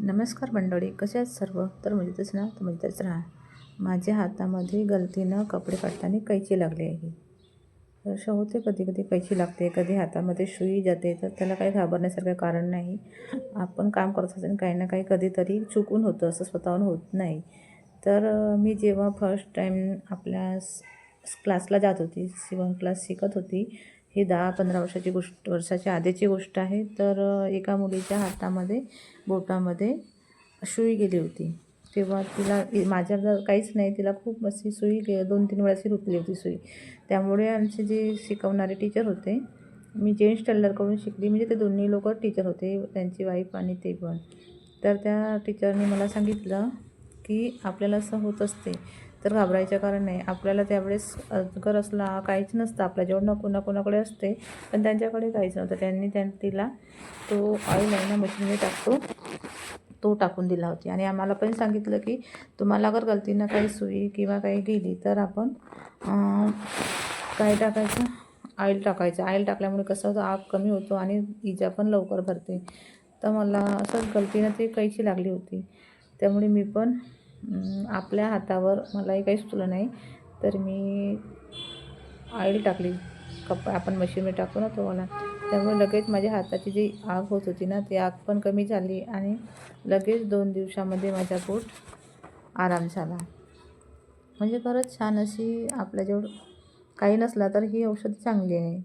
नमस्कार मंडळी कसे आहेत सर्व? तर मजेतच ना? तर मजेतच राहा. माझ्या हातामध्ये गलतीनं कपडे काढताना कैची लागली आहे. तर असं होते कधी कधी कैची लागते. कधी हातामध्ये सुई जाते तर त्याला काही घाबरण्यासारखं कारण नाही. आपण काम करत असताना काही ना काही कधीतरी चुकून होतं असं स्वतःहून होत नाही. तर मी जेव्हा फर्स्ट टाईम आपल्या क्लासला जात होती शिवण क्लास शिकत होती ही दहा पंधरा वर्षाची गोष्ट वर्षाच्या आधीची गोष्ट आहे. तर एका मुलीच्या हातामध्ये बोटामध्ये सुई गेली होती. तेव्हा तिला माझ्या काहीच नाही तिला खूप अशी सुई गे दोन तीन वेळाची रुतली होती सुई. त्यामुळे आमचे जे शिकवणारे टीचर होते मी जेंट्स टेलरकडून शिकली. म्हणजे ते दोन्ही लोक टीचर होते त्यांची वाईफ आणि ते पण. तर त्या टीचरने मला सांगितलं ती आपल्याला असं होत असते. तर घाबरायचं कारण नाही. आपल्याला त्यावेळेस अजगर असला काहीच नसतं. आपल्याजवळ न कोणा कोणाकडे असते. पण त्यांच्याकडे काहीच नव्हतं. त्यांनी त्यां तिला तो ऑइल आहे ना मशीनमध्ये टाकतो. तो टाकून दिला होती. आणि आम्हाला पण सांगितलं की तुम्हाला अगर गलतीनं काही सुई किंवा काही गेली तर आपण काय टाकायचं? ऑइल टाकायचं. ऑइल टाकल्यामुळे कसं होतं? आग कमी होतो आणि इजा पण लवकर भरते. तर मला असंच गलतीनं ती कैची लागली होती. त्यामुळे मी पण आपल्या हातावर मलाही काही सुचलं नाही. तर मी ऑइल टाकली. कप आपण मशीनमध्ये टाकतो ना तो मला त्यामुळे लगेच माझ्या हाताची जी आग होत होती ना ती आग पण कमी झाली आणि लगेच दोन दिवसामध्ये माझा पोट आराम झाला. म्हणजे खरंच छान अशी आपल्याजवळ काही नसला तर ही औषध चांगली आहे.